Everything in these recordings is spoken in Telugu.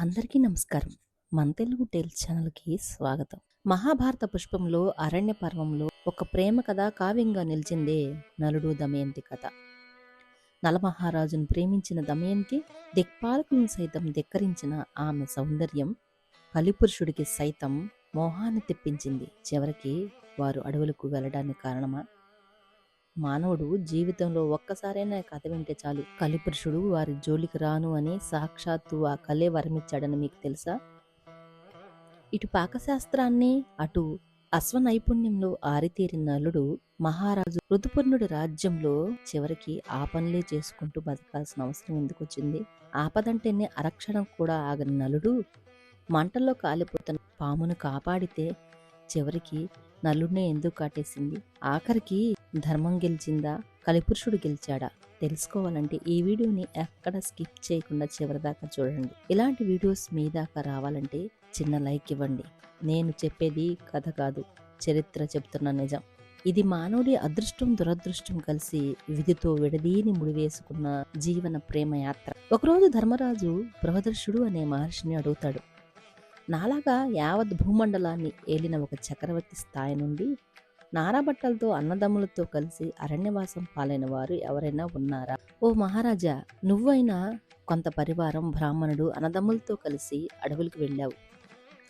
అందరికీ నమస్కారం. మన తెలుగు టేల్స్ ఛానల్కి స్వాగతం. మహాభారత పుష్పంలో అరణ్య పర్వంలో ఒక ప్రేమ కథ కావ్యంగా నిలిచిందే నలుడు దమయంతి కథ. నలమహారాజును ప్రేమించిన దమయంతి దిక్పాలకులను సైతం ధిక్కరించిన ఆమె సౌందర్యం కలిపురుషుడికి సైతం మోహాన్ని తెప్పించింది. చివరికి వారు అడవులకు వెళ్ళడానికి కారణమా? మానవుడు జీవితంలో ఒక్కసారైనా కథ వింటే చాలు. కలిపురుషుడు వారి జోలికి రాను అని సాక్షాత్తు ఆ కలే వరమిచ్చాడని మీకు తెలుసా? ఇటు పాకశాస్త్రాన్ని అటు అశ్వ నైపుణ్యంలో ఆరితేరిన నలుడు మహారాజు ఋతుపర్ణుడి రాజ్యంలో చివరికి ఆ పనులే చేసుకుంటూ బతకాల్సిన అవసరం ఎందుకు వచ్చింది ఆపదంటేనే అరక్షణం కూడా ఆగని నలుడు మంటల్లో కాలిపోతున్న పామును కాపాడితే చివరికి నలుడినే ఎందుకు కాటేసింది? ఆఖరికి ధర్మం గెలిచిందా? కలిపురుషుడు గెలిచాడా? తెలుసుకోవాలంటే ఈ వీడియోని ఎక్కడ స్కిప్ చేయకుండా చివరిదాకా చూడండి. ఇలాంటి వీడియోస్ మీ దాకా రావాలంటే చిన్న లైక్ ఇవ్వండి. నేను చెప్పేది కథ కాదు చరిత్ర చెప్తున్న నిజం. ఇది మానవుడి అదృష్టం దురదృష్టం కలిసి విధితో విడదీని ముడివేసుకున్న జీవన ప్రేమ యాత్ర. ఒకరోజు ధర్మరాజు బృహదర్శుడు అనే మహర్షిని అడుగుతాడు నాలాగా యావత్ భూమండలాన్ని ఏలిన ఒక చక్రవర్తి స్థాయి నుండి నారాబట్టలతో అన్నదమ్ములతో కలిసి అరణ్యవాసం పాలైన వారు ఎవరైనా ఉన్నారా? ఓ మహారాజా నువ్వైనా కొంత పరివారం బ్రాహ్మణుడు అన్నదమ్ములతో కలిసి అడవులకు వెళ్ళావు.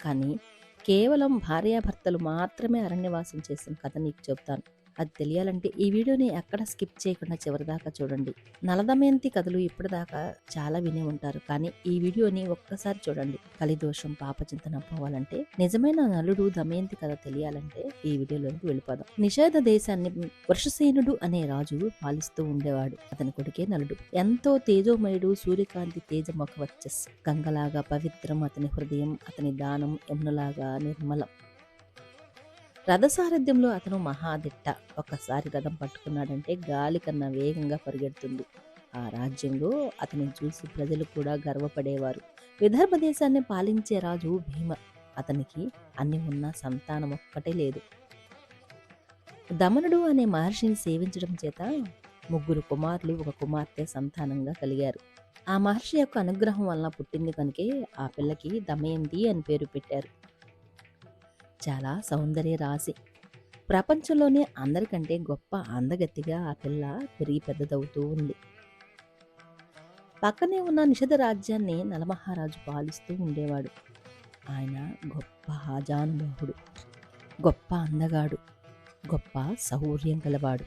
కానీ కేవలం భార్యాభర్తలు మాత్రమే అరణ్యవాసం చేసిన కథ నీకు చెబుతాను. అది తెలియాలంటే ఈ వీడియోని ఎక్కడ స్కిప్ చేయకుండా చివరిదాకా చూడండి. నలదమయంతి కథలు ఇప్పటిదాకా చాలా వినే ఉంటారు. కానీ ఈ వీడియోని ఒక్కసారి చూడండి. కలిదోషం పాపచింతన పోవాలంటే నిజమైన నలుడు దమయంతి కథ తెలియాలంటే ఈ వీడియోలోకి వెళ్ళిపోదాం. నిషేధ దేశాన్ని వృషసేనుడు అనే రాజు పాలిస్తూ ఉండేవాడు. అతని కొడుకే నలుడు. ఎంతో తేజోమయుడు సూర్యకాంతి తేజముఖ వచ్చస్ గంగలాగా పవిత్రం అతని హృదయం అతని దానం యమునలాగా నిర్మలం. రథసారథ్యంలో అతను మహాదిట్ట. ఒక్కసారి రథం పట్టుకున్నాడంటే గాలి కన్నా వేగంగా పరిగెడుతుంది. ఆ రాజ్యంలో అతని చూసి ప్రజలు కూడా గర్వపడేవారు. విదర్భ దేశాన్ని పాలించే రాజు భీమ. అతనికి అన్ని ఉన్న సంతానం ఒక్కటే లేదు. దమనుడు అనే మహర్షిని సేవించడం చేత ముగ్గురు కుమారులు ఒక కుమార్తె సంతానంగా కలిగారు. ఆ మహర్షి యొక్క అనుగ్రహం వల్ల పుట్టింది కనుకే ఆ పిల్లకి దమయంతి అని పేరు పెట్టారు. చాలా సౌందర్య రాశి. ప్రపంచంలోనే అందరికంటే గొప్ప అందగత్తిగా ఆ పిల్ల పెరిగి పెద్దదవుతూ ఉంది. పక్కనే ఉన్న నిషధ రాజ్యాన్ని నలమహారాజు పాలిస్తూ ఉండేవాడు. ఆయన గొప్ప హాజానుబాహుడు గొప్ప అందగాడు గొప్ప సౌర్యం గలవాడు.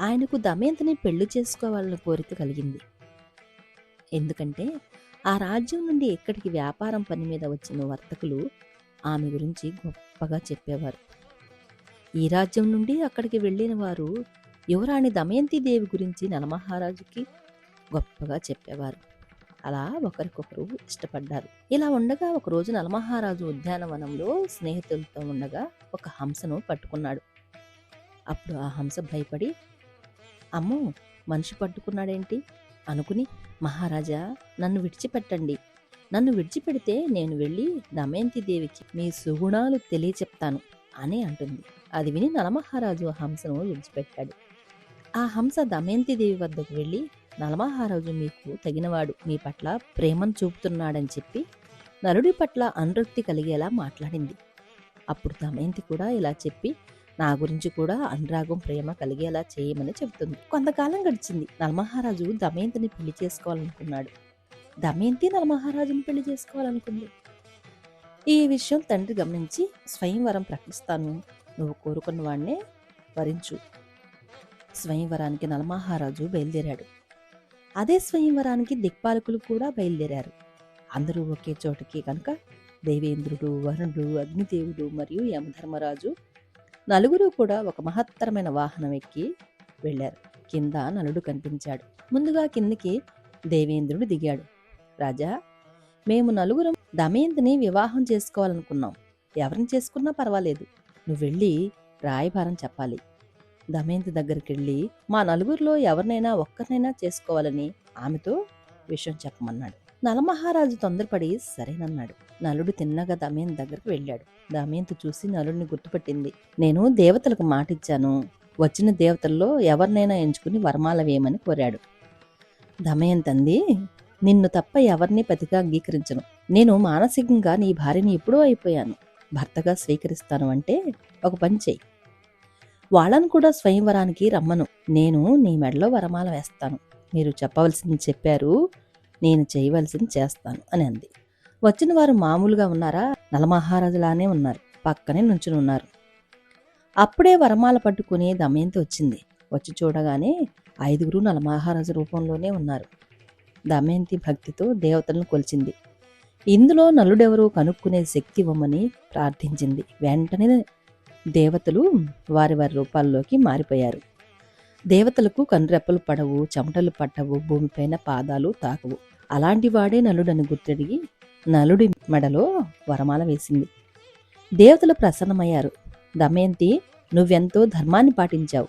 ఆయనకు దమయంతిని పెళ్ళి చేసుకోవాలన్న కోరిక కలిగింది. ఎందుకంటే ఆ రాజ్యం నుండి ఇక్కడికి వ్యాపారం పని మీద వచ్చిన వర్తకులు ఆమె గురించి గొప్పగా చెప్పేవారు. ఈ రాజ్యం నుండి అక్కడికి వెళ్ళిన వారు యువరాణి దమయంతి దేవి గురించి నలమహారాజుకి గొప్పగా చెప్పేవారు. అలా ఒకరికొకరు ఇష్టపడ్డారు. ఇలా ఉండగా ఒకరోజు నలమహారాజు ఉద్యానవనంలో స్నేహితులతో ఉండగా ఒక హంసను పట్టుకున్నాడు. అప్పుడు ఆ హంస భయపడి అమ్మో మనిషి పట్టుకున్నాడేంటి? అనుకుని మహారాజా నన్ను విడిచిపెట్టండి. నన్ను విడిచిపెడితే నేను వెళ్ళి దమయంతి దేవికి మీ సుగుణాలు తెలియచెప్తాను అని అంటుంది. అది విని నలమహారాజు ఆ హంసను విడిచిపెట్టాడు. ఆ హంస దమయంతి దేవి వద్దకు వెళ్ళి నలమహారాజు మీకు తగినవాడు మీ పట్ల ప్రేమను చూపుతున్నాడని చెప్పి నలుడి పట్ల అనురక్తి కలిగేలా మాట్లాడింది. అప్పుడు దమయంతి కూడా ఇలా చెప్పి నా గురించి కూడా అనురాగం ప్రేమ కలిగేలా చేయమని చెబుతుంది. కొంతకాలం గడిచింది. నలమహారాజు దమయంతిని పెళ్ళి చేసుకోవాలనుకున్నాడు. దమయంతి నలమహారాజుని పెళ్ళి చేసుకోవాలనుకుంది? ఈ విషయం తండ్రి గమనించి స్వయంవరం ప్రకటిస్తాను. నువ్వు కోరుకున్న వాడినే వరించు. స్వయంవరానికి నలమహారాజు బయలుదేరాడు. అదే స్వయంవరానికి దిక్పాలకులు కూడా బయలుదేరారు. అందరూ ఒకే చోటకి కనుక దేవేంద్రుడు వరుణుడు అగ్నిదేవుడు మరియు యమధర్మరాజు నలుగురు కూడా ఒక మహత్తరమైన వాహనం ఎక్కి వెళ్ళారు. కింద నలుడు కనిపించాడు. ముందుగా కిందికి దేవేంద్రుడు దిగాడు. రాజా మేము నలుగురం దమయంతిని వివాహం చేసుకోవాలనుకున్నాం. ఎవరిని చేసుకున్నా పర్వాలేదు. నువ్వు వెళ్ళి రాయభారం చెప్పాలి. దమయంతి దగ్గరికి వెళ్ళి మా నలుగురిలో ఎవరినైనా ఒక్కరినైనా చేసుకోవాలని ఆమెతో విషయం చెప్పమన్నాడు. నలమహారాజు తొందరపడి సరేనన్నాడు. నలుడు తిన్నగా దమయంతి దగ్గరికి వెళ్ళాడు. దమయంతి చూసి నలుడిని గుర్తుపట్టింది. నేను దేవతలకు మాటిచ్చాను. వచ్చిన దేవతల్లో ఎవరినైనా ఎంచుకుని వర్మాల వేయమని కోరాడు. దమయంతంది నిన్ను తప్ప ఎవరిని పతిగా అంగీకరించను. నేను మానసికంగా నీ భార్యని ఎప్పుడూ అయిపోయాను. భర్తగా స్వీకరిస్తాను అంటే ఒక పని చెయ్యి వాళ్ళను కూడా స్వయంవరానికి రమ్మను. నేను నీ మెడలో వరమాల వేస్తాను. మీరు చెప్పవలసింది చెప్పారు. నేను చేయవలసింది చేస్తాను అని అంది. వచ్చిన వారు మామూలుగా ఉన్నారా? నలమహారాజులానే ఉన్నారు. పక్కనే నుంచుని ఉన్నారు. అప్పుడే వరమాల పట్టుకుని దమయంతి వచ్చింది. వచ్చి చూడగానే ఐదుగురు నలమహారాజు రూపంలోనే ఉన్నారు. దమయంతి భక్తితో దేవతలను కొలిచింది. ఇందులో నలుడెవరో కనుక్కునే శక్తి ఇవ్వమని ప్రార్థించింది. వెంటనే దేవతలు వారి వారి రూపాల్లోకి మారిపోయారు. దేవతలకు కనురెప్పలు పడవు చెమటలు పట్టవు భూమిపైన పాదాలు తాకవు. అలాంటి వాడే నలుడని గుర్తెడిగి నలుడి మెడలో వరమాల వేసింది. దేవతలు ప్రసన్నమయ్యారు. దమయంతి నువ్వెంతో ధర్మాన్ని పాటించావు.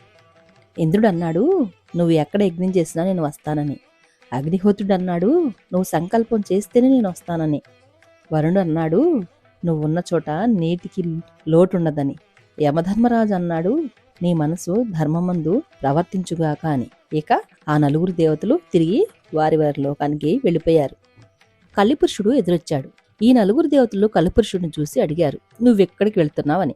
ఇంద్రుడు అన్నాడు నువ్వు ఎక్కడ యజ్ఞం చేసినా నేను వస్తానని. అగ్నిహోత్రుడు అన్నాడు నువ్వు సంకల్పం చేస్తేనే నేను వస్తానని. వరుణుడు అన్నాడు నువ్వున్న చోట నీటికి లోటుండదని. యమధర్మరాజు అన్నాడు నీ మనసు ధర్మమందు ప్రవర్తించుగాక అని. ఇక ఆ నలుగురు దేవతలు తిరిగి వారి వారి లోకానికి వెళ్ళిపోయారు. కలిపురుషుడు ఎదురొచ్చాడు. ఈ నలుగురు దేవతలు కలిపురుషుడిని చూసి అడిగారు నువ్వెక్కడికి వెళ్తున్నావని?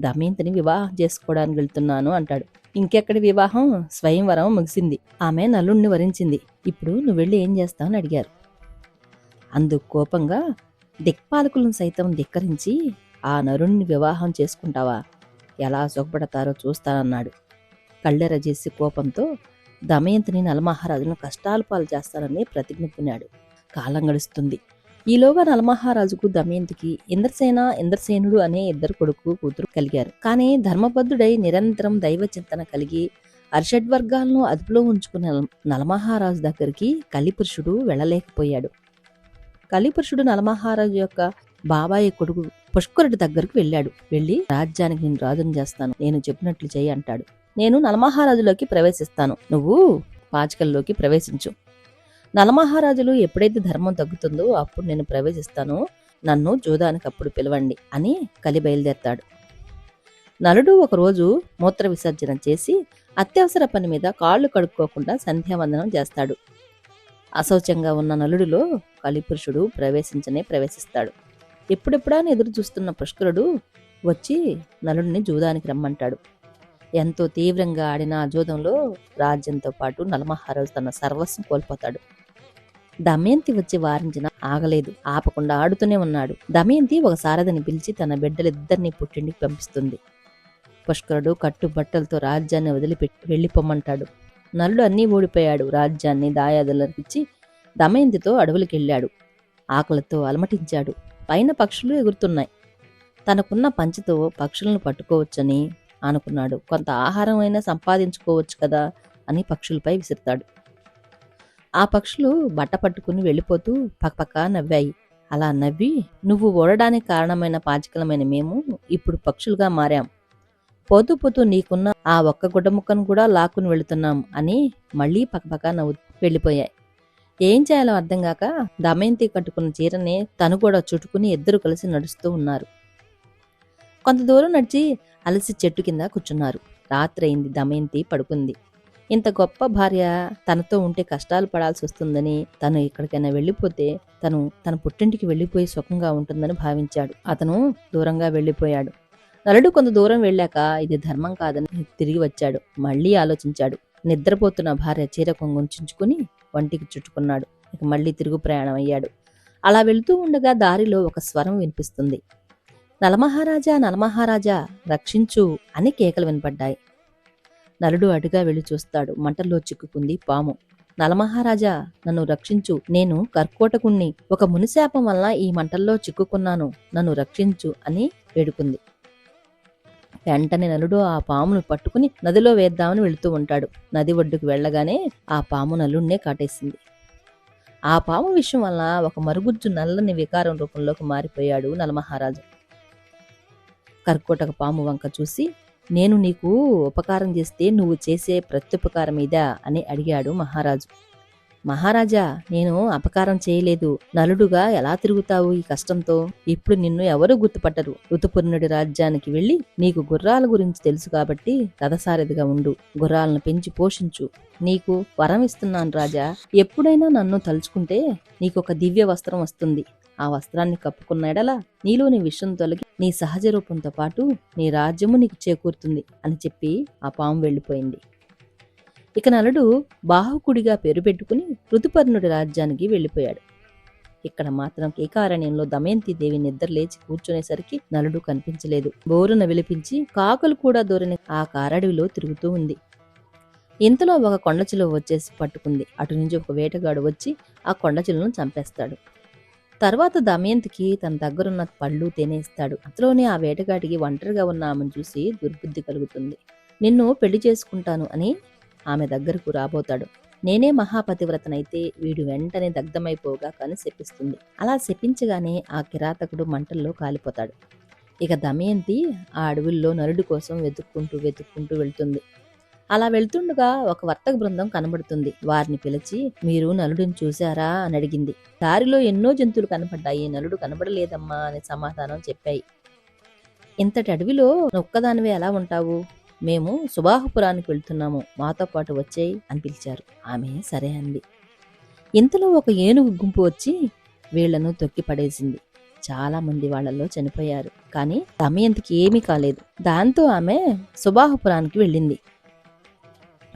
దమయంతిని వివాహం చేసుకోవడానికి వెళ్తున్నాను అంటాడు. ఇంకెక్కడి వివాహం? స్వయంవరం ముగిసింది. ఆమె నలుణ్ణి వరించింది. ఇప్పుడు నువ్వు వెళ్ళి ఏం చేస్తావని అడిగారు. అందుకు కోపంగా దిక్పాలకులను సైతం ధిక్కరించి ఆ నరుణ్ణి వివాహం చేసుకుంటావా? ఎలా సుఖపడతారో చూస్తానన్నాడు. కళ్ళెర చేసి కోపంతో దమయంతిని నలమహారాజును కష్టాలు పాలు చేస్తానని ప్రతిజ్ఞ పునాడు కాలం గడుస్తుంది. ఈలోగా నలమహారాజుకు దమయంతికి ఇంద్రసేన ఇంద్రసేనుడు అనే ఇద్దరు కొడుకు కూతురు కలిగారు. కానీ ధర్మబద్ధుడై నిరంతరం దైవ చింతన కలిగి అర్షడ్వర్గాలను అదుపులో ఉంచుకున్న నలమహారాజు దగ్గరికి కలిపురుషుడు వెళ్ళలేకపోయాడు. కలిపురుషుడు నలమహారాజు యొక్క బాబాయి కొడుకు పుష్కరుడి దగ్గరకు వెళ్ళాడు. వెళ్ళి రాజ్యానికి నేను రాజుని చేస్తాను. నేను చెప్పినట్లు చేయి అంటాడు. నేను నలమహారాజులోకి ప్రవేశిస్తాను. నువ్వు పాచికల్లోకి ప్రవేశించు. నలమహారాజులు ఎప్పుడైతే ధర్మం తగ్గుతుందో అప్పుడు నేను ప్రవేశిస్తాను. నన్ను జూదానికి అప్పుడు పిలవండి అని కలి బయలుదేరతాడు. నలుడు ఒకరోజు మూత్ర విసర్జన చేసి అత్యవసర పని మీద కాళ్ళు కడుక్కోకుండా సంధ్యావందనం చేస్తాడు. అశౌచంగా ఉన్న నలుడిలో కలిపురుషుడు ప్రవేశించనే ప్రవేశిస్తాడు. ఎప్పుడెప్పుడా ఎదురు చూస్తున్న పుష్కరుడు వచ్చి నలుడిని జూదానికి రమ్మంటాడు. ఎంతో తీవ్రంగా ఆడిన ఆ జూదంలో రాజ్యంతో పాటు నలమహారాజు తన సర్వస్వం కోల్పోతాడు. దమయంతి వచ్చి వారించిన ఆగలేదు. ఆపకుండా ఆడుతూనే ఉన్నాడు. దమయంతి ఒక సారథిని పిలిచి తన బిడ్డలిద్దరినీ పుట్టింటికి పంపిస్తుంది. పుష్కరుడు కట్టుబట్టలతో రాజ్యాన్ని వదిలిపెట్టి వెళ్ళిపోమ్మంటాడు నలుడు అన్నీ ఓడిపోయాడు రాజ్యాన్ని దాయాదులకిచ్చి దమయంతితో అడవులకెళ్ళాడు. ఆకలితో అలమటించాడు. పైన పక్షులు ఎగురుతున్నాయి. తనకున్న పంచితో పక్షులను పట్టుకోవచ్చని అనుకున్నాడు. కొంత ఆహారం అయినా సంపాదించుకోవచ్చు కదా అని పక్షులపై విసురుతాడు. ఆ పక్షులు బట్ట పట్టుకుని వెళ్ళిపోతూ పక్కపక్క నవ్వాయి. అలా నవ్వి నువ్వు ఓడడానికి కారణమైన పాచికలమైన మేము ఇప్పుడు పక్షులుగా మారాం. పోతూ పోతూ నీకున్న ఆ ఒక్క గుడ్డముక్కను కూడా లాక్కుని వెళుతున్నాం అని మళ్ళీ పక్కపక్క నవ్వు వెళ్ళిపోయాయి. ఏం చేయాలో అర్థం కాక దమయంతి కట్టుకున్న చీరని తను కూడా చుట్టుకుని ఇద్దరు కలిసి నడుస్తూ ఉన్నారు. కొంత దూరం నడిచి అలసి చెట్టు కింద కూర్చున్నారు. రాత్రి అయింది దమయంతి పడుకుంది. ఇంత గొప్ప భార్య తనతో ఉంటే కష్టాలు పడాల్సి వస్తుందని తను ఎక్కడికైనా వెళ్ళిపోతే తను తన పుట్టింటికి వెళ్ళిపోయి సుఖంగా ఉంటుందని భావించాడు. అతను దూరంగా వెళ్ళిపోయాడు. నలుడు కొంత దూరం వెళ్ళాక ఇది ధర్మం కాదని తిరిగి వచ్చాడు. మళ్ళీ ఆలోచించాడు. నిద్రపోతున్న భార్య చీర కొంగుంచుకుని వంటికి చుట్టుకున్నాడు. ఇక మళ్ళీ తిరుగు ప్రయాణం అయ్యాడు అలా వెళుతూ ఉండగా దారిలో ఒక స్వరం వినిపిస్తుంది. నలమహారాజా నలమహారాజా రక్షించు అని కేకలు వినపడ్డాయి. నలుడు అటుగా వెళ్ళి చూస్తాడు. మంటల్లో చిక్కుకుంది పాము. నలమహారాజా నన్ను రక్షించు. నేను కర్కోటకుణ్ణి. ఒక మునిశాపం వల్ల ఈ మంటల్లో చిక్కుకున్నాను. నన్ను రక్షించు అని వేడుకుంది. వెంటనే నలుడు ఆ పామును పట్టుకుని నదిలో వేద్దామని వెళుతూ ఉంటాడు. నది ఒడ్డుకు వెళ్ళగానే ఆ పాము నలుడినే కాటేసింది. ఆ పాము విషయం వల్ల ఒక మరుగుజ్జు నల్లని వికారం రూపంలోకి మారిపోయాడు నలమహారాజు. కర్కోటక పాము వంక చూసి నేను నీకు ఉపకారం చేస్తే నువ్వు చేసే ప్రత్యుపకారం ఇదా అని అడిగాడు మహారాజు. మహారాజా నేను అపకారం చేయలేదు. నలుడుగా ఎలా తిరుగుతావు ఈ కష్టంతో? ఇప్పుడు నిన్ను ఎవరు గుర్తుపట్టరు. ఋతుపర్ణుడి రాజ్యానికి వెళ్ళి నీకు గుర్రాల గురించి తెలుసు కాబట్టి రథసారథిగా ఉండు. గుర్రాలను పెంచి పోషించు. నీకు వరం ఇస్తున్నాను రాజా. ఎప్పుడైనా నన్ను తలుచుకుంటే నీకొక దివ్య వస్త్రం వస్తుంది. ఆ వస్త్రాన్ని కప్పుకున్న ఎడల నీలోని విషం తొలగి నీ సహజ రూపంతో పాటు నీ రాజ్యము నీకు చేకూరుతుంది అని చెప్పి ఆ పాము వెళ్ళిపోయింది. ఇక నలుడు బాహుకుడిగా పేరు పెట్టుకుని ఋతుపర్ణుడి రాజ్యానికి వెళ్ళిపోయాడు. ఇక్కడ మాత్రం కేకారణ్యంలో దమయంతి దేవి నిద్ర లేచి కూర్చునేసరికి నలుడు కనిపించలేదు. బోరున విలిపించి కాకులు కూడా దూరని ఆ కారడవిలో తిరుగుతూ ఉంది. ఇంతలో ఒక కొండచిలువ వచ్చేసి పట్టుకుంది. అటు నుంచి ఒక వేటగాడు వచ్చి ఆ కొండచిలువను చంపేస్తాడు. తర్వాత దమయంతికి తన దగ్గరున్న పళ్ళు తినేస్తాడు. అతలోనే ఆ వేటగాడికి ఒంటరిగా ఉన్న ఆమెను చూసి దుర్బుద్ధి కలుగుతుంది. నిన్ను పెళ్ళి చేసుకుంటాను అని ఆమె దగ్గరకు రాబోతాడు. నేనే మహాపతివ్రతనైతే వీడు వెంటనే దగ్ధమైపోగా కానీ శపిస్తుంది. అలా శపించగానే ఆ కిరాతకుడు మంటల్లో కాలిపోతాడు. ఇక దమయంతి ఆ అడవుల్లో నరుడి కోసం వెతుక్కుంటూ వెతుక్కుంటూ వెళ్తుంది. అలా వెళ్తుండగా ఒక వర్తక బృందం కనబడుతుంది. వారిని పిలిచి మీరు నలుడిని చూశారా? అని అడిగింది. దారిలో ఎన్నో జంతువులు కనపడ్డాయి. నలుడు కనబడలేదమ్మా అని సమాధానం చెప్పాయి. ఇంతటి అడవిలో ఒక్కదానివే ఎలా ఉంటావు? మేము సుబాహపురానికి వెళ్తున్నాము. మాతో పాటు వచ్చేయి అని పిలిచారు. ఆమె సరే అంది. ఇంతలో ఒక ఏనుగు గుంపు వచ్చి వీళ్ళను తొక్కి పడేసింది. చాలా మంది వాళ్ళల్లో చనిపోయారు. కానీ దమయంతికి ఏమీ కాలేదు. దాంతో ఆమె సుబాహపురానికి వెళ్ళింది.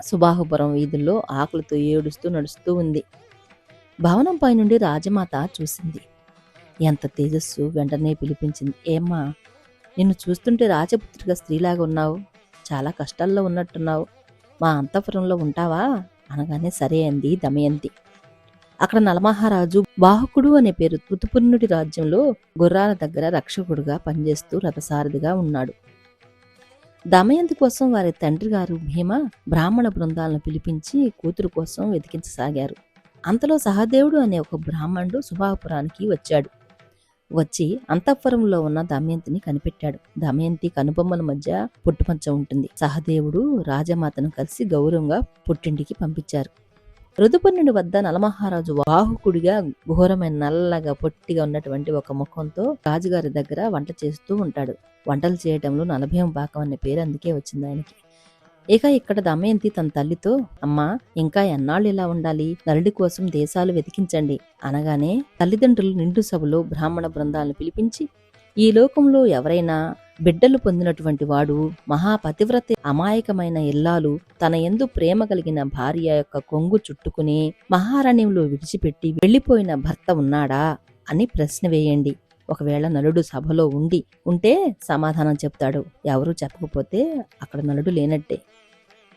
సుబాహుపురం వీధుల్లో ఆకులతో ఏడుస్తూ నడుస్తూ ఉంది. భవనం పైనుండి రాజమాత చూసింది. ఎంత తేజస్సు వెంటనే పిలిపించింది. ఏమ్మా నిన్ను చూస్తుంటే రాజపుత్రిగా స్త్రీలాగా ఉన్నావు. చాలా కష్టాల్లో ఉన్నట్టున్నావు. మా అంతఃపురంలో ఉంటావా? అనగానే సరే అంది దమయంతి. అక్కడ నలమహారాజు బాహుకుడు అనే పేరు ఋతుపర్ణుడి రాజ్యంలో గుర్రాల దగ్గర రక్షకుడుగా పనిచేస్తూ రథసారథిగా ఉన్నాడు. దమయంతి కోసం వారి తండ్రి గారు భీమ బ్రాహ్మణ బృందాలను పిలిపించి కూతురు కోసం వెతికించసాగారు. అంతలో సహదేవుడు అనే ఒక బ్రాహ్మణుడు సుభాపురానికి వచ్చాడు. వచ్చి అంతఃపురంలో ఉన్న దమయంతిని కనిపెట్టాడు. దమయంతి కనుబొమ్మల మధ్య పుట్టుపంచ ఉంటుంది. సహదేవుడు రాజమాతను కలిసి గౌరవంగా పుట్టింటికి పంపించారు. ఋతుపర్ణుడి వద్ద నలమహారాజు వాహుకుడిగా ఘోరమైన నల్లగా పొట్టిగా ఉన్నటువంటి ఒక ముఖంతో రాజుగారి దగ్గర వంట చేస్తూ ఉంటాడు. వంటలు చేయటంలో నలభయం పాకం అనే పేరు అందుకే వచ్చింది ఆయనకి. ఇక ఇక్కడ దమయంతి తన తల్లితో అమ్మా ఇంకా ఎన్నాళ్ళు ఇలా ఉండాలి? నరుడి కోసం దేశాలు వెతికించండి. అనగానే తల్లిదండ్రులు నిండు సభలో బ్రాహ్మణ బృందాలను పిలిపించి ఈ లోకంలో ఎవరైనా బిడ్డలు పొందినటువంటి వాడు మహాపతివ్రత అమాయకమైన ఇల్లాలు తన ఎందు ప్రేమ కలిగిన భార్య యొక్క కొంగు చుట్టుకుని మహారణ్యంలో విడిచిపెట్టి వెళ్ళిపోయిన భర్త ఉన్నాడా అని ప్రశ్న వేయండి. ఒకవేళ నలుడు సభలో ఉండి ఉంటే సమాధానం చెప్తాడు. ఎవరు చెప్పకపోతే అక్కడ నలుడు లేనట్టే.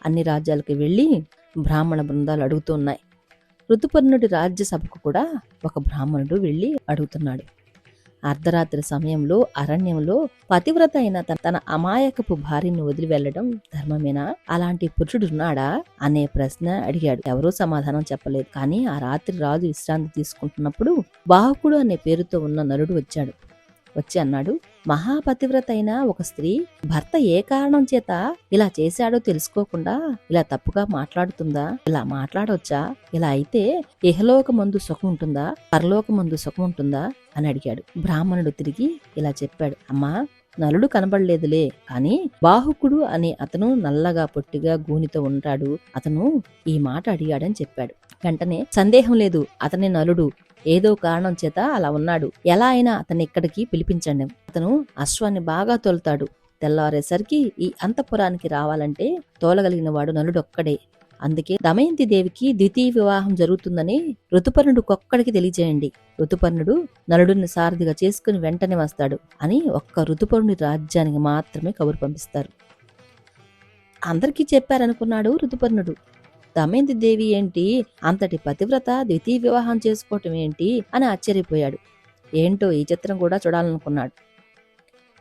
అన్ని రాజ్యాలకు వెళ్ళి బ్రాహ్మణ బృందాలు అడుగుతున్నాయి ఋతుపర్ణుడి రాజ్యసభకు కూడా ఒక బ్రాహ్మణుడు వెళ్ళి అడుగుతున్నాడు. అర్ధరాత్రి సమయంలో అరణ్యంలో పతివ్రత అయిన తన తన అమాయకపు భార్యను వదిలి వెళ్ళడం ధర్మమేనా? అలాంటి పురుషుడున్నాడా అనే ప్రశ్న అడిగాడు. ఎవరూ సమాధానం చెప్పలేదు. కానీ ఆ రాత్రి రాజు విశ్రాంతి తీసుకుంటున్నప్పుడు బాహుకుడు అనే పేరుతో ఉన్న నరుడు వచ్చాడు. వచ్చి అన్నాడు మహాపతివ్రత అయిన ఒక స్త్రీ భర్త ఏ కారణం చేత ఇలా చేశాడో తెలుసుకోకుండా ఇలా తప్పుగా మాట్లాడుతుందా? ఇలా మాట్లాడవచ్చా ఇలా అయితే ఇహలోకమందు సుఖం ఉంటుందా పరలోకమందు సుఖం ఉంటుందా అని అడిగాడు. బ్రాహ్మణుడు తిరిగి ఇలా చెప్పాడు. అమ్మా నలుడు కనబడలేదులే కాని బాహుకుడు అనే అతను నల్లగా పొట్టిగా గూనితో ఉంటాడు. అతను ఈ మాట అడిగాడని చెప్పాడు. వెంటనే సందేహం లేదు అతని నలుడు. ఏదో కారణం చేత అలా ఉన్నాడు. ఎలా అయినా అతన్ని ఇక్కడికి పిలిపించండి. అతను అశ్వాన్ని బాగా తోలుతాడు. తెల్లవారేసరికి ఈ అంతఃపురానికి రావాలంటే తోలగలిగిన వాడు నలుడొక్కడే. అందుకే దమయంతి దేవికి ద్వితీయ వివాహం జరుగుతుందని ఋతుపర్ణుడు ఒక్కడికి తెలియజేయండి. ఋతుపర్ణుడు నలుడిని సారథిగా చేసుకుని వెంటనే వస్తాడు అని ఒక్క ఋతుపర్ణుడి రాజ్యానికి మాత్రమే కబురు పంపిస్తారు. అందరికీ చెప్పారనుకున్నాడు ఋతుపర్ణుడు. దమయంతి దేవి ఏంటి? అంతటి పతివ్రత ద్వితీయ వివాహం చేసుకోవటం ఏంటి? అని ఆశ్చర్యపోయాడు. ఏంటో ఈ చిత్రం కూడా చూడాలనుకున్నాడు.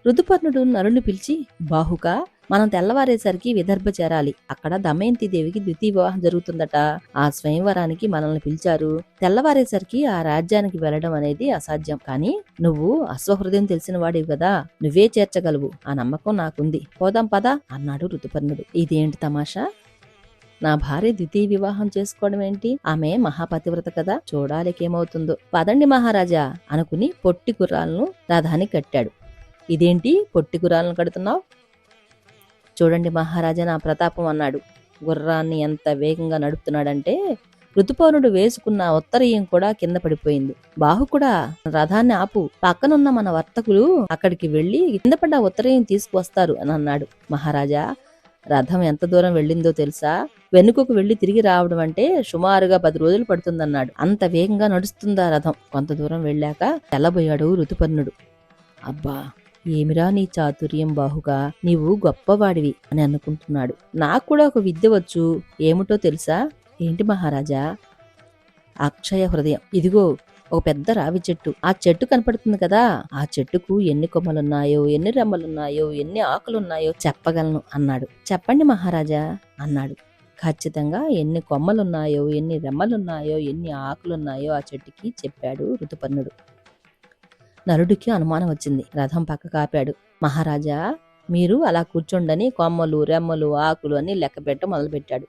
ఋతుపర్ణుడు నరుని పిలిచి బాహుక మనం తెల్లవారేసరికి విదర్భ చేరాలి. అక్కడ దమయంతి దేవికి ద్వితీయ వివాహం జరుగుతుందట. ఆ స్వయంవరానికి మనల్ని పిలిచారు. తెల్లవారేసరికి ఆ రాజ్యానికి వెళ్ళడం అనేది అసాధ్యం. కానీ నువ్వు అశ్వహృదయం తెలిసిన వాడివి కదా. నువ్వే చేర్చగలవు. ఆ నమ్మకం నాకుంది. పోదాం పదా అన్నాడు ఋతుపర్ణుడు ఇదేంటి తమాషా? నా భార్య ద్వితీయ వివాహం చేసుకోవడం ఏంటి? ఆమె మహాపతివ్రత కదా? చూడాలికేమవుతుందో. పదండి మహారాజా అనుకుని పొట్టి గుర్రాలను రథానికి కట్టాడు. ఇదేంటి? పొట్టి గుర్రాలను కడుతున్నావు? చూడండి మహారాజా నా ప్రతాపం అన్నాడు. గుర్రాన్ని ఎంత వేగంగా నడుపుతున్నాడంటే ఋతుపౌరుడు వేసుకున్న ఉత్తరయం కూడా కింద పడిపోయింది. బాహు కూడా రథాన్ని ఆపు. పక్కనున్న మన వర్తకులు అక్కడికి వెళ్ళి కింద పడ్డ ఉత్తరయం తీసుకువస్తారు అని అన్నాడు. మహారాజా రథం ఎంత దూరం వెళ్ళిందో తెలుసా? వెనుకకు వెళ్ళి తిరిగి రావడం అంటే సుమారుగా పది రోజులు పడుతుందన్నాడు. అంత వేగంగా నడుస్తుందా రథం? కొంత దూరం వెళ్ళాక తెల్లబోయాడు ఋతుపర్ణుడు. అబ్బా ఏమిరా నీ చాతుర్యం బాహుగా? నీవు గొప్పవాడివి అని అనుకుంటున్నాడు. నాకు కూడా ఒక విద్య వచ్చు. ఏమిటో తెలుసా? ఏంటి మహారాజా? అక్షయ హృదయం. ఇదిగో ఒక పెద్ద రావి చెట్టు. ఆ చెట్టు కనపడుతుంది కదా. ఆ చెట్టుకు ఎన్ని కొమ్మలున్నాయో ఎన్ని రెమ్మలున్నాయో ఎన్ని ఆకులున్నాయో చెప్పగలను అన్నాడు. చెప్పండి మహారాజా అన్నాడు. ఖచ్చితంగా ఎన్ని కొమ్మలున్నాయో ఎన్ని రెమ్మలున్నాయో ఎన్ని ఆకులున్నాయో ఆ చెట్టుకి చెప్పాడు ఋతుపర్ణుడు. నరుడికి అనుమానం వచ్చింది. రథం పక్క కాపాడు మహారాజా మీరు అలా కూర్చోండని కొమ్మలు రెమ్మలు ఆకులు అని లెక్క పెట్ట మొదలుపెట్టాడు.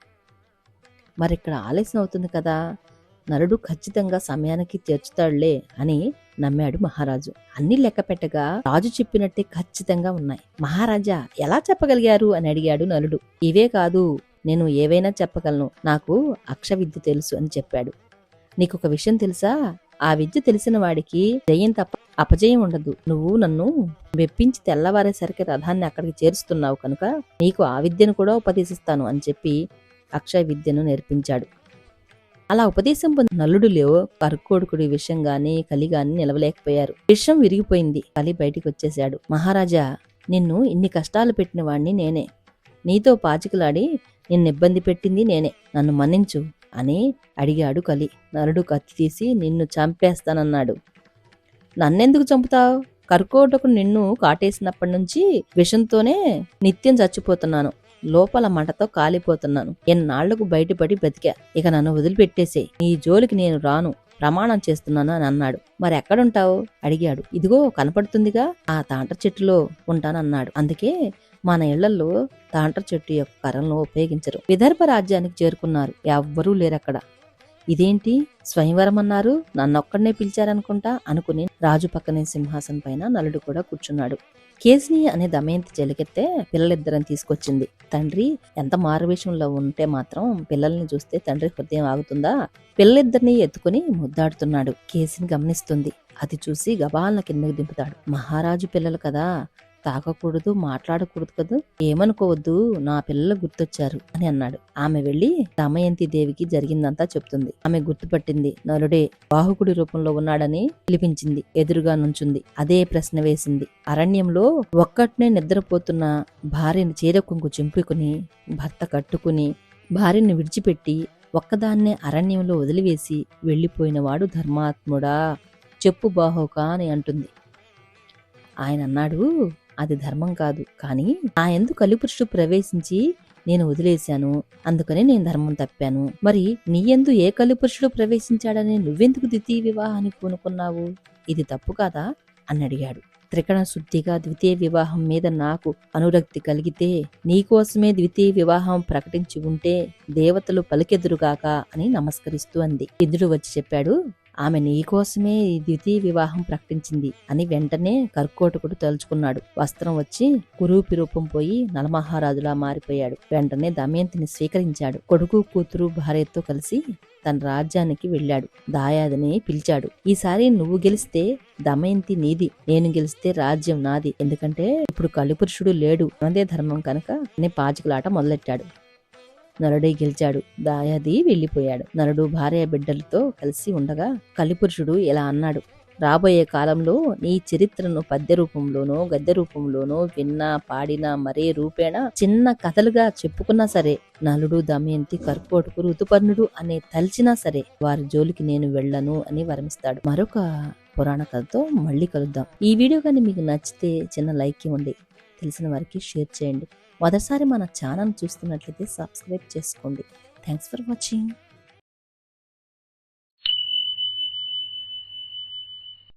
మరిక్కడ ఆలస్యం అవుతుంది కదా. నరుడు ఖచ్చితంగా సమయానికి తీర్చుతాడులే అని నమ్మాడు మహారాజు. అన్ని లెక్క పెట్టగా రాజు చెప్పినట్టే ఖచ్చితంగా ఉన్నాయి. మహారాజా ఎలా చెప్పగలిగారు? అని అడిగాడు నలుడు ఇవే కాదు నేను ఏవైనా చెప్పగలను. నాకు అక్ష విద్య తెలుసు అని చెప్పాడు. నీకొక విషయం తెలుసా? ఆ విద్య తెలిసిన వాడికి జయం తప్ప అపజయం ఉండదు. నువ్వు నన్ను మెప్పించి తెల్లవారేసరికి రథాన్ని అక్కడికి చేరుస్తున్నావు కనుక నీకు ఆ విద్యను కూడా ఉపదేశిస్తాను అని చెప్పి అక్షయ విద్యను నేర్పించాడు. అలా ఉపదేశం పొందిన నలుడులో కర్కోడుకుడి విషయం గాని కలి గాని నిలవలేకపోయారు. విషం విరిగిపోయింది. కలి బయటికి వచ్చేశాడు మహారాజా నిన్ను ఇన్ని కష్టాలు పెట్టిన వాణ్ణి నేనే. నీతో పాచికలాడి నిన్ను ఇబ్బంది పెట్టింది నేనే. నన్ను మన్నించు అని అడిగాడు కలి. నరుడు కత్తి తీసి నిన్ను చంపేస్తానన్నాడు. నన్నెందుకు చంపుతావు? కర్కోటకు నిన్ను కాటేసినప్పటి నుంచి విషంతోనే నిత్యం చచ్చిపోతున్నాను. లోపల మంటతో కాలిపోతున్నాను. ఎన్నాళ్ళకు బయటపడి బతికా ఇక నన్ను వదిలిపెట్టేసే. ఈ జోలికి నేను రాను. ప్రమాణం చేస్తున్నాను అని అన్నాడు. మరి ఎక్కడుంటావు అడిగాడు. ఇదిగో కనపడుతుందిగా. ఆ తాంట చెట్టులో ఉంటానన్నాడు. అందుకే మన ఇళ్ళలో తాంట్ర చెట్టు యొక్క కర్రలను ఉపయోగించరు. విదర్భ రాజ్యానికి చేరుకున్నారు. ఎవ్వరూ లేరక్కడ. ఇదేంటి? స్వయంవరం అన్నారు నన్నొక్కడనే పిలిచారనుకుంటా అనుకుని రాజు పక్కనే సింహాసనం పైన నలుడు కూడా కూర్చున్నాడు. కేసిని అనే దమయంతి జలికెత్తే పిల్లలిద్దరం తీసుకొచ్చింది. తండ్రి ఎంత మారువేషంలో ఉంటే మాత్రం పిల్లల్ని చూస్తే తండ్రి హృదయం ఆగుతుందా? పిల్లలిద్దరినీ ఎత్తుకుని ముద్దాడుతున్నాడు. కేసిని గమనిస్తుంది. అది చూసి గబాలన కిందకు దింపుతాడు. మహారాజు పిల్లలు కదా. తాకకూడదు మాట్లాడకూడదు కదా? ఏమనుకోవద్దు నా పిల్లలు గుర్తొచ్చారు అని అన్నాడు. ఆమె వెళ్ళి దమయంతి దేవికి జరిగిందంతా చెప్తుంది. ఆమె గుర్తుపట్టింది. నలుడే బాహుకుడి రూపంలో ఉన్నాడని పిలిపించింది ఎదురుగా నుంచుంది. అదే ప్రశ్న వేసింది. అరణ్యంలో ఒక్కట్నే నిద్రపోతున్న భార్యని చీరకొంగు చింపుకుని భర్త కట్టుకుని భార్యని విడిచిపెట్టి ఒక్కదాన్నే అరణ్యంలో వదిలివేసి వెళ్ళిపోయినవాడు ధర్మాత్ముడా. చెప్పు బాహోక అని అంటుంది. ఆయన అన్నాడు అది ధర్మం కాదు. కానీ నా ఎందు కలిపురుషుడు ప్రవేశించి నేను వదిలేశాను. అందుకని నేను ధర్మం తప్పాను. మరి నీ ఎందు ఏ కలిపురుషుడు ప్రవేశించాడని నువ్వెందుకు ద్వితీయ వివాహానికి కొనుక్కున్నావు ఇది తప్పు కాదా? అని అడిగాడు త్రికణ శుద్ధిగా ద్వితీయ వివాహం మీద నాకు అనురక్తి కలిగితే నీకోసమే ద్వితీయ వివాహం ప్రకటించి ఉంటే దేవతలు పలికెదురుగాక అని నమస్కరిస్తూ అంది. ఇంద్రుడు వచ్చి చెప్పాడు ఆమె నీకోసమే ఈ ద్వితీయ వివాహం ప్రకటించింది అని వెంటనే కర్కోటకుడు తలుచుకున్నాడు. వస్త్రం వచ్చి కురూపి రూపం పోయి నలమహారాజులా మారిపోయాడు. వెంటనే దమయంతిని స్వీకరించాడు. కొడుకు కూతురు భార్యతో కలిసి తన రాజ్యానికి వెళ్ళాడు. దాయాదిని పిలిచాడు. ఈసారి నువ్వు గెలిస్తే దమయంతి నీది నేను గెలిస్తే రాజ్యం నాది. ఎందుకంటే ఇప్పుడు కలిపురుషుడు లేడు. అదే ధర్మం కనుక అని పాచికలాట మొదలెట్టాడు. నలుడే గెలిచాడు. దాయాది వెళ్ళిపోయాడు. నలుడు భార్య బిడ్డలతో కలిసి ఉండగా కలిపురుషుడు ఇలా అన్నాడు. రాబోయే కాలంలో నీ చరిత్రను పద్య రూపంలోనో గద్య రూపంలోనో విన్నా పాడినా మరే రూపేణ చిన్న కథలుగా చెప్పుకున్నా సరే నలుడు దమయంతి కర్పోటుకు ఋతుపర్ణుడు అనే తలిచినా సరే వారి జోలికి నేను వెళ్ళను అని వరమిస్తాడు. మరొక పురాణ కథతో మళ్ళీ కలుద్దాం. ఈ వీడియో కానీ మీకు నచ్చితే చిన్న లైక్ ఇవ్వండి. తెలిసిన వారికి షేర్ చేయండి. మొదటిసారి మన ఛానల్ చూస్తున్నట్లయితే సబ్స్క్రైబ్ చేసుకోండి. Thanks for watching